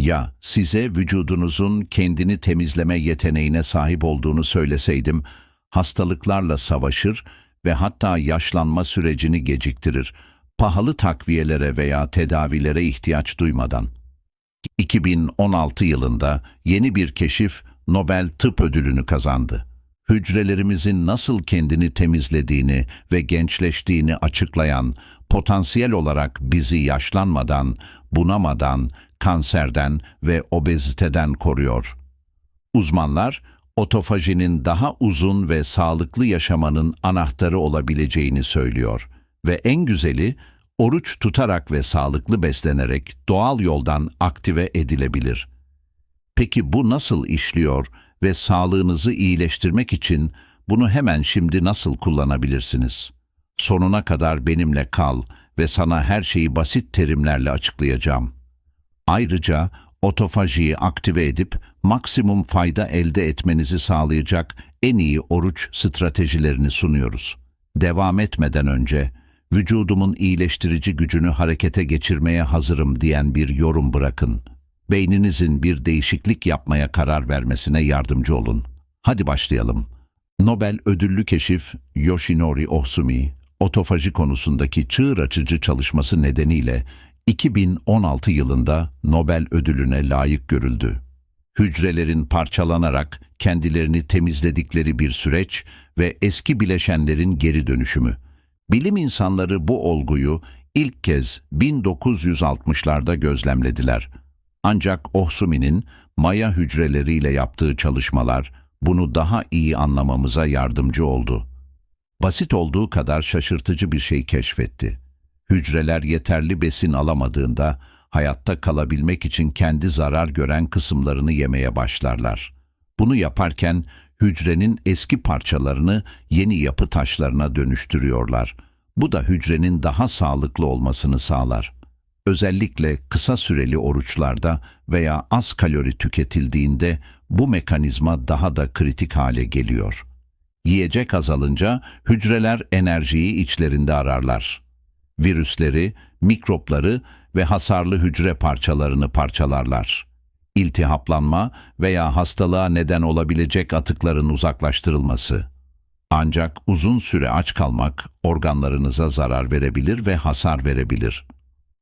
Ya size vücudunuzun kendini temizleme yeteneğine sahip olduğunu söyleseydim, hastalıklarla savaşır ve hatta yaşlanma sürecini geciktirir, pahalı takviyelere veya tedavilere ihtiyaç duymadan. 2016 yılında yeni bir keşif Nobel Tıp Ödülünü kazandı. Hücrelerimizin nasıl kendini temizlediğini ve gençleştiğini açıklayan, potansiyel olarak bizi yaşlanmadan, bunamadan, kanserden ve obeziteden koruyor. Uzmanlar, otofajinin daha uzun ve sağlıklı yaşamanın anahtarı olabileceğini söylüyor. Ve en güzeli, oruç tutarak ve sağlıklı beslenerek doğal yoldan aktive edilebilir. Peki bu nasıl işliyor ve sağlığınızı iyileştirmek için bunu hemen şimdi nasıl kullanabilirsiniz? Sonuna kadar benimle kal ve sana her şeyi basit terimlerle açıklayacağım. Ayrıca otofajiyi aktive edip maksimum fayda elde etmenizi sağlayacak en iyi oruç stratejilerini sunuyoruz. Devam etmeden önce vücudumun iyileştirici gücünü harekete geçirmeye hazırım diyen bir yorum bırakın. Beyninizin bir değişiklik yapmaya karar vermesine yardımcı olun. Hadi başlayalım. Nobel ödüllü keşif Yoshinori Ohsumi, otofaji konusundaki çığır açıcı çalışması nedeniyle 2016 yılında Nobel ödülüne layık görüldü. Hücrelerin parçalanarak kendilerini temizledikleri bir süreç ve eski bileşenlerin geri dönüşümü. Bilim insanları bu olguyu ilk kez 1960'larda gözlemlediler. Ancak Ohsumi'nin maya hücreleriyle yaptığı çalışmalar bunu daha iyi anlamamıza yardımcı oldu. Basit olduğu kadar şaşırtıcı bir şey keşfetti. Hücreler yeterli besin alamadığında hayatta kalabilmek için kendi zarar gören kısımlarını yemeye başlarlar. Bunu yaparken hücrenin eski parçalarını yeni yapı taşlarına dönüştürüyorlar. Bu da hücrenin daha sağlıklı olmasını sağlar. Özellikle kısa süreli oruçlarda veya az kalori tüketildiğinde bu mekanizma daha da kritik hale geliyor. Yiyecek azalınca hücreler enerjiyi içlerinde ararlar. Virüsleri, mikropları ve hasarlı hücre parçalarını parçalarlar. İltihaplanma veya hastalığa neden olabilecek atıkların uzaklaştırılması. Ancak uzun süre aç kalmak organlarınıza zarar verebilir ve hasar verebilir.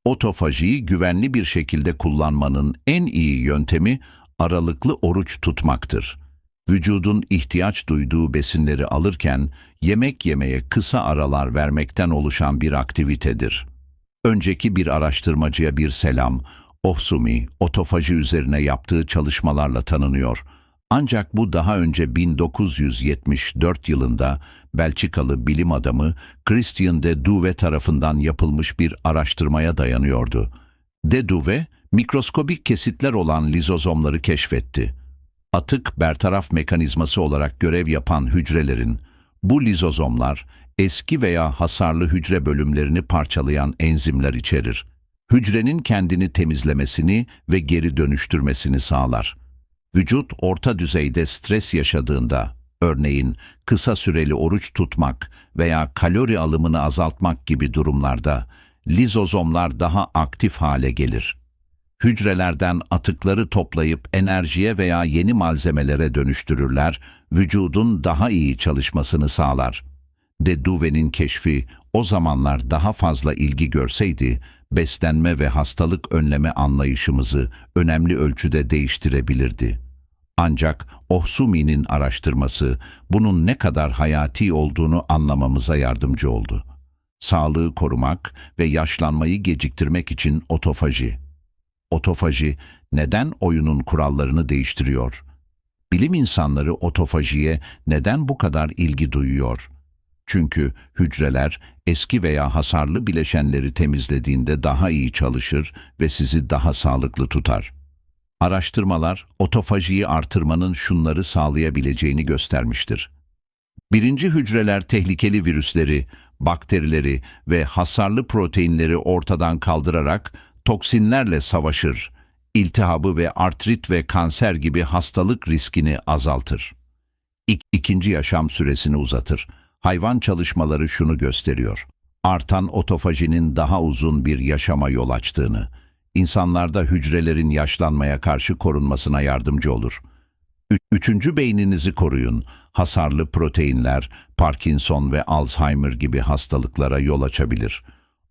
Otofajiyi güvenli bir şekilde kullanmanın en iyi yöntemi aralıklı oruç tutmaktır. Vücudun ihtiyaç duyduğu besinleri alırken yemek yemeye kısa aralar vermekten oluşan bir aktivitedir. Önceki bir araştırmacıya bir selam, Ohsumi, otofaji üzerine yaptığı çalışmalarla tanınıyor. Ancak bu daha önce 1974 yılında Belçikalı bilim adamı Christian de Duve tarafından yapılmış bir araştırmaya dayanıyordu. De Duve, mikroskobik kesitler olan lizozomları keşfetti. Atık bertaraf mekanizması olarak görev yapan hücrelerin, bu lizozomlar eski veya hasarlı hücre bölümlerini parçalayan enzimler içerir. Hücrenin kendini temizlemesini ve geri dönüştürmesini sağlar. Vücut orta düzeyde stres yaşadığında, örneğin kısa süreli oruç tutmak veya kalori alımını azaltmak gibi durumlarda, lizozomlar daha aktif hale gelir. Hücrelerden atıkları toplayıp enerjiye veya yeni malzemelere dönüştürürler, vücudun daha iyi çalışmasını sağlar. De Duve'nin keşfi o zamanlar daha fazla ilgi görseydi, beslenme ve hastalık önleme anlayışımızı önemli ölçüde değiştirebilirdi. Ancak Ohsumi'nin araştırması bunun ne kadar hayati olduğunu anlamamıza yardımcı oldu. Sağlığı korumak ve yaşlanmayı geciktirmek için otofaji. Otofaji neden oyunun kurallarını değiştiriyor? Bilim insanları otofajiye neden bu kadar ilgi duyuyor? Çünkü hücreler eski veya hasarlı bileşenleri temizlediğinde daha iyi çalışır ve sizi daha sağlıklı tutar. Araştırmalar otofajiyi artırmanın şunları sağlayabileceğini göstermiştir. Birinci hücreler tehlikeli virüsleri, bakterileri ve hasarlı proteinleri ortadan kaldırarak toksinlerle savaşır, iltihabı ve artrit ve kanser gibi hastalık riskini azaltır. İk ikinci yaşam süresini uzatır. Hayvan çalışmaları şunu gösteriyor. Artan otofajinin daha uzun bir yaşama yol açtığını. insanlarda hücrelerin yaşlanmaya karşı korunmasına yardımcı olur. Üçüncü beyninizi koruyun. Hasarlı proteinler, Parkinson ve Alzheimer gibi hastalıklara yol açabilir.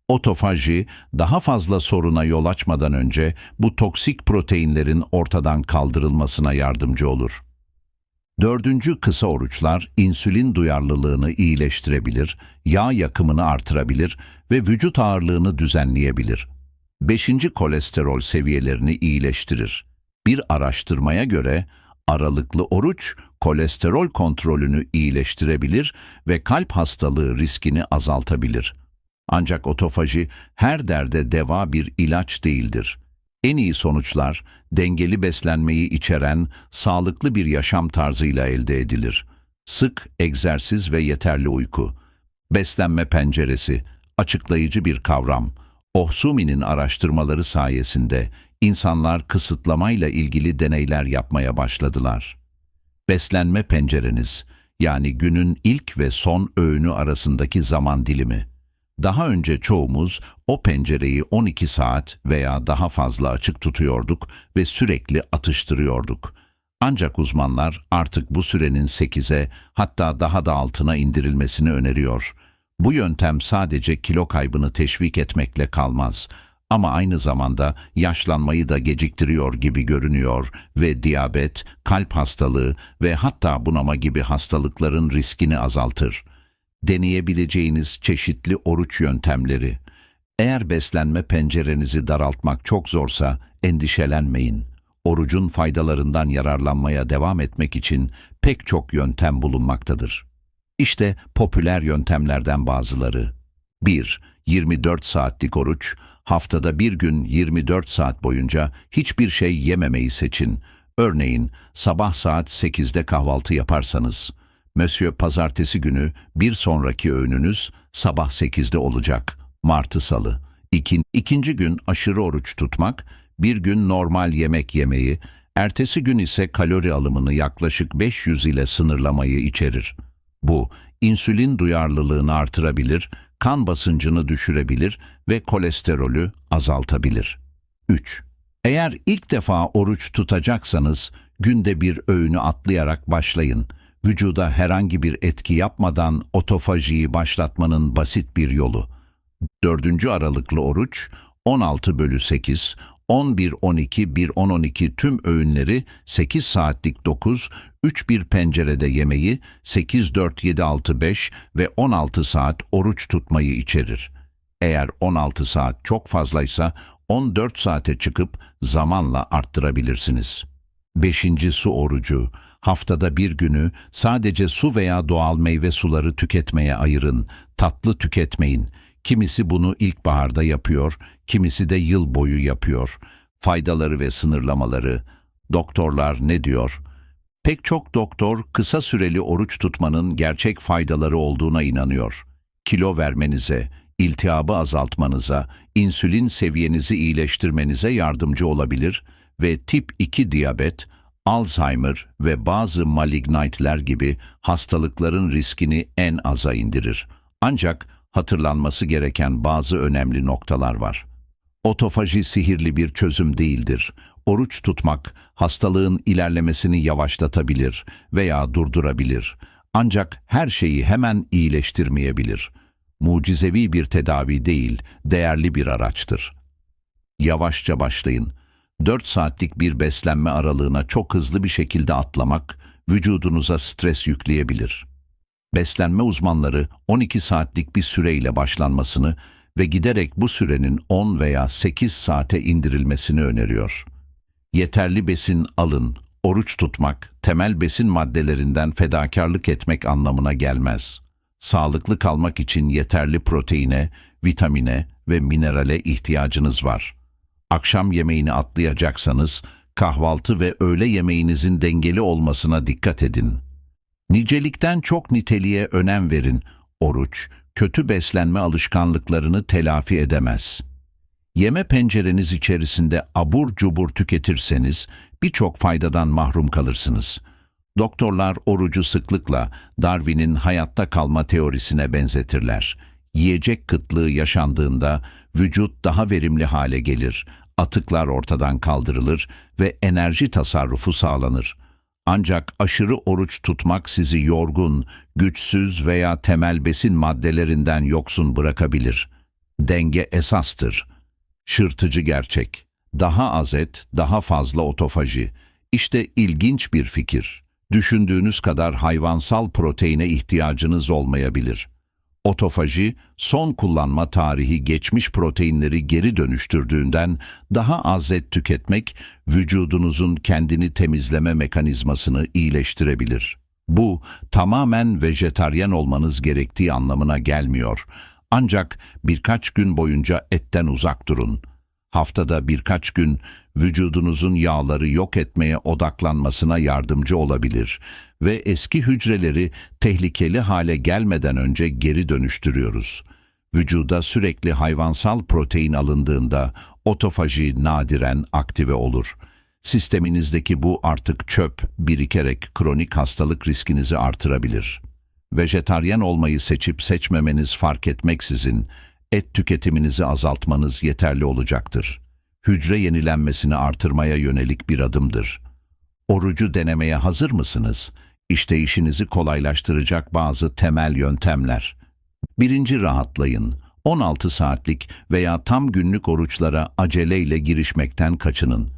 Otofaji daha fazla soruna yol açmadan önce bu toksik proteinlerin ortadan kaldırılmasına yardımcı olur. Dördüncü kısa oruçlar insülin duyarlılığını iyileştirebilir, yağ yakımını artırabilir ve vücut ağırlığını düzenleyebilir. Beşinci kolesterol seviyelerini iyileştirir. Bir araştırmaya göre aralıklı oruç kolesterol kontrolünü iyileştirebilir ve kalp hastalığı riskini azaltabilir. Ancak otofaji her derde deva bir ilaç değildir. En iyi sonuçlar dengeli beslenmeyi içeren sağlıklı bir yaşam tarzıyla elde edilir. Sık egzersiz ve yeterli uyku. Beslenme penceresi açıklayıcı bir kavram. Ohsumi'nin araştırmaları sayesinde insanlar kısıtlamayla ilgili deneyler yapmaya başladılar. Beslenme pencereniz yani günün ilk ve son öğünü arasındaki zaman dilimi. Daha önce çoğumuz o pencereyi 12 saat veya daha fazla açık tutuyorduk ve sürekli atıştırıyorduk. Ancak uzmanlar artık bu sürenin 8'e hatta daha da altına indirilmesini öneriyor. Bu yöntem sadece kilo kaybını teşvik etmekle kalmaz ama aynı zamanda yaşlanmayı da geciktiriyor gibi görünüyor ve diyabet, kalp hastalığı ve hatta bunama gibi hastalıkların riskini azaltır deneyebileceğiniz çeşitli oruç yöntemleri. Eğer beslenme pencerenizi daraltmak çok zorsa endişelenmeyin. Orucun faydalarından yararlanmaya devam etmek için pek çok yöntem bulunmaktadır. İşte popüler yöntemlerden bazıları. 1. 24 saatlik oruç. Haftada bir gün 24 saat boyunca hiçbir şey yememeyi seçin. Örneğin sabah saat 8'de kahvaltı yaparsanız, Monsieur pazartesi günü bir sonraki öğününüz sabah 8'de olacak. Martı salı. İkin, ikinci gün aşırı oruç tutmak, bir gün normal yemek yemeyi, ertesi gün ise kalori alımını yaklaşık 500 ile sınırlamayı içerir. Bu, insülin duyarlılığını artırabilir, kan basıncını düşürebilir ve kolesterolü azaltabilir. 3. Eğer ilk defa oruç tutacaksanız, günde bir öğünü atlayarak başlayın vücuda herhangi bir etki yapmadan otofajiyi başlatmanın basit bir yolu. 4. aralıklı oruç 16 bölü 8, 11-12, 1-10-12 tüm öğünleri 8 saatlik 9, 3 bir pencerede yemeği, 8-4-7-6-5 ve 16 saat oruç tutmayı içerir. Eğer 16 saat çok fazlaysa 14 saate çıkıp zamanla arttırabilirsiniz. 5. su orucu Haftada bir günü sadece su veya doğal meyve suları tüketmeye ayırın. Tatlı tüketmeyin. Kimisi bunu ilkbaharda yapıyor, kimisi de yıl boyu yapıyor. Faydaları ve sınırlamaları. Doktorlar ne diyor? Pek çok doktor kısa süreli oruç tutmanın gerçek faydaları olduğuna inanıyor. Kilo vermenize, iltihabı azaltmanıza, insülin seviyenizi iyileştirmenize yardımcı olabilir ve tip 2 diyabet, Alzheimer ve bazı malignitler gibi hastalıkların riskini en aza indirir. Ancak hatırlanması gereken bazı önemli noktalar var. Otofaji sihirli bir çözüm değildir. Oruç tutmak hastalığın ilerlemesini yavaşlatabilir veya durdurabilir. Ancak her şeyi hemen iyileştirmeyebilir. Mucizevi bir tedavi değil, değerli bir araçtır. Yavaşça başlayın 4 saatlik bir beslenme aralığına çok hızlı bir şekilde atlamak vücudunuza stres yükleyebilir. Beslenme uzmanları 12 saatlik bir süreyle başlanmasını ve giderek bu sürenin 10 veya 8 saate indirilmesini öneriyor. Yeterli besin alın, oruç tutmak, temel besin maddelerinden fedakarlık etmek anlamına gelmez. Sağlıklı kalmak için yeterli proteine, vitamine ve minerale ihtiyacınız var.'' Akşam yemeğini atlayacaksanız kahvaltı ve öğle yemeğinizin dengeli olmasına dikkat edin. Nicelikten çok niteliğe önem verin. Oruç, kötü beslenme alışkanlıklarını telafi edemez. Yeme pencereniz içerisinde abur cubur tüketirseniz birçok faydadan mahrum kalırsınız. Doktorlar orucu sıklıkla Darwin'in hayatta kalma teorisine benzetirler. Yiyecek kıtlığı yaşandığında vücut daha verimli hale gelir. atıklar ortadan kaldırılır ve enerji tasarrufu sağlanır. Ancak aşırı oruç tutmak sizi yorgun, güçsüz veya temel besin maddelerinden yoksun bırakabilir. Denge esastır. Şırtıcı gerçek. Daha az et, daha fazla otofaji. İşte ilginç bir fikir. Düşündüğünüz kadar hayvansal proteine ihtiyacınız olmayabilir. Otofaji, son kullanma tarihi geçmiş proteinleri geri dönüştürdüğünden daha az et tüketmek, vücudunuzun kendini temizleme mekanizmasını iyileştirebilir. Bu, tamamen vejetaryen olmanız gerektiği anlamına gelmiyor. Ancak birkaç gün boyunca etten uzak durun. Haftada birkaç gün vücudunuzun yağları yok etmeye odaklanmasına yardımcı olabilir ve eski hücreleri tehlikeli hale gelmeden önce geri dönüştürüyoruz. Vücuda sürekli hayvansal protein alındığında otofaji nadiren aktive olur. Sisteminizdeki bu artık çöp birikerek kronik hastalık riskinizi artırabilir. Vejetaryen olmayı seçip seçmemeniz fark etmeksizin et tüketiminizi azaltmanız yeterli olacaktır. Hücre yenilenmesini artırmaya yönelik bir adımdır. Orucu denemeye hazır mısınız? İşte işinizi kolaylaştıracak bazı temel yöntemler. Birinci rahatlayın. 16 saatlik veya tam günlük oruçlara aceleyle girişmekten kaçının.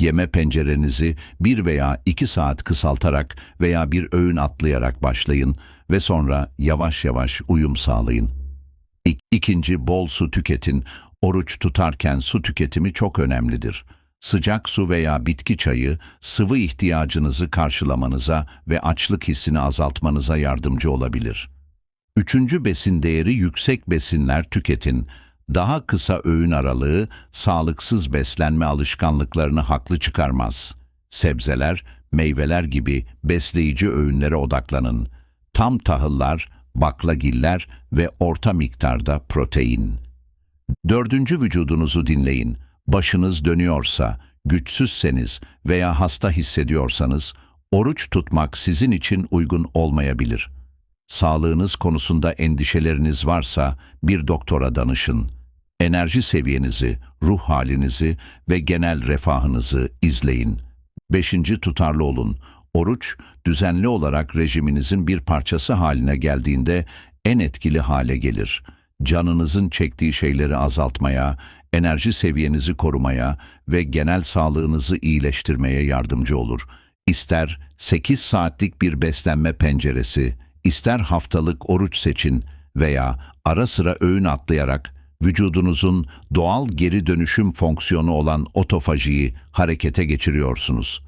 Yeme pencerenizi bir veya iki saat kısaltarak veya bir öğün atlayarak başlayın ve sonra yavaş yavaş uyum sağlayın. İk- İkinci, bol su tüketin. Oruç tutarken su tüketimi çok önemlidir. Sıcak su veya bitki çayı sıvı ihtiyacınızı karşılamanıza ve açlık hissini azaltmanıza yardımcı olabilir. Üçüncü besin değeri yüksek besinler tüketin. Daha kısa öğün aralığı sağlıksız beslenme alışkanlıklarını haklı çıkarmaz. Sebzeler, meyveler gibi besleyici öğünlere odaklanın. Tam tahıllar, baklagiller ve orta miktarda protein. Dördüncü vücudunuzu dinleyin. Başınız dönüyorsa, güçsüzseniz veya hasta hissediyorsanız, oruç tutmak sizin için uygun olmayabilir. Sağlığınız konusunda endişeleriniz varsa bir doktora danışın. Enerji seviyenizi, ruh halinizi ve genel refahınızı izleyin. Beşinci tutarlı olun. Oruç, düzenli olarak rejiminizin bir parçası haline geldiğinde en etkili hale gelir. Canınızın çektiği şeyleri azaltmaya, enerji seviyenizi korumaya ve genel sağlığınızı iyileştirmeye yardımcı olur. İster 8 saatlik bir beslenme penceresi, ister haftalık oruç seçin veya ara sıra öğün atlayarak vücudunuzun doğal geri dönüşüm fonksiyonu olan otofajiyi harekete geçiriyorsunuz.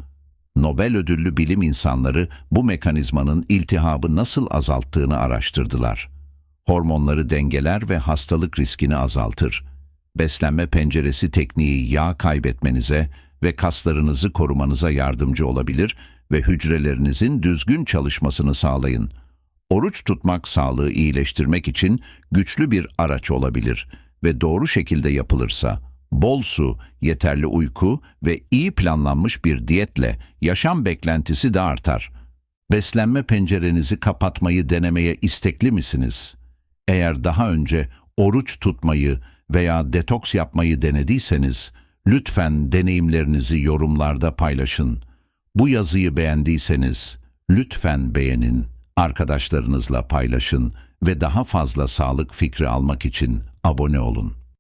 Nobel ödüllü bilim insanları bu mekanizmanın iltihabı nasıl azalttığını araştırdılar. Hormonları dengeler ve hastalık riskini azaltır. Beslenme penceresi tekniği yağ kaybetmenize ve kaslarınızı korumanıza yardımcı olabilir ve hücrelerinizin düzgün çalışmasını sağlayın. Oruç tutmak sağlığı iyileştirmek için güçlü bir araç olabilir ve doğru şekilde yapılırsa bol su, yeterli uyku ve iyi planlanmış bir diyetle yaşam beklentisi de artar. Beslenme pencerenizi kapatmayı denemeye istekli misiniz? Eğer daha önce oruç tutmayı veya detoks yapmayı denediyseniz, lütfen deneyimlerinizi yorumlarda paylaşın. Bu yazıyı beğendiyseniz, lütfen beğenin, arkadaşlarınızla paylaşın ve daha fazla sağlık fikri almak için abone olun.